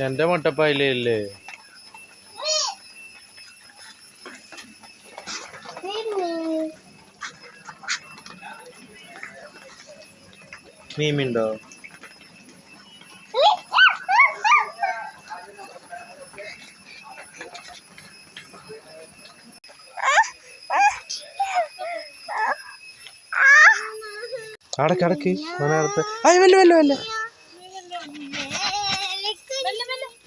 എന്റെ മട്ടപ്പായില്ലേ മീമിണ്ടോ? അടക്ക് അടക്ക് അയ്യ വല്ല വല്ല വല്ല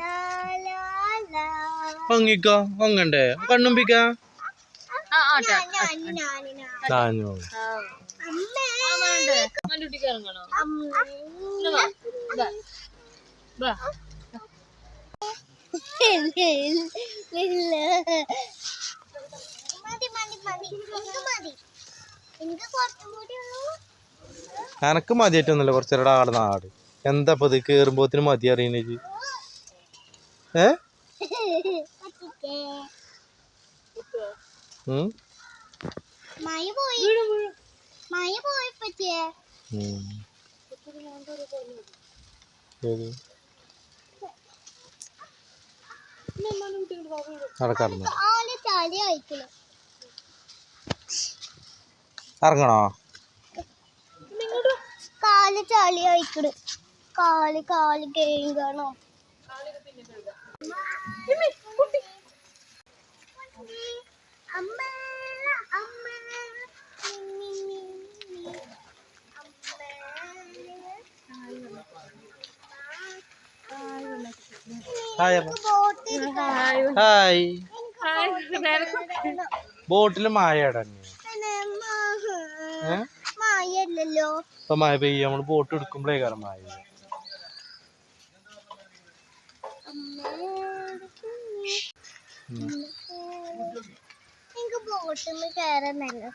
ലാ, ലാ, ലാ. പൊങ്ങിക്കോ പൊങ്ങണ്ടേ കണ്ണുമ്പിക്ക? ഞാൻ, ഞാൻ, ഞാൻ, ഞാൻ. താഞ്ഞു അമ്മേ. മതി മതി മതി. എനിക്ക് മതി എനിക്ക് കുറച്ചും കൂടി ഉള്ളൂ. എനക്ക് മതിയായിട്ടൊന്നുമില്ല. കുറച്ചേരടെ ആട് നാട്. എന്താ ഇപ്പൊ ഇത് കേറുമ്പോത്തിന് മതി അറിയണേജ് ഏ? ഇറങ്ങണോ കാൽ ചാളി അയക്കണ് കാൽ കാൽ കേൾക്കണോ. ഹായ് അമ്മ. Bottle hi. ഏ? മായല്ലല്ലോ ഇപ്പൊ മഴ പെയ്യ നമ്മൾ ബോട്ട് എടുക്കുമ്പോഴേ കാരണം മഴ പെയ്യ. ഉം. എനിക്ക് ബോട്ടിൽ കയറുന്നല്ലോ.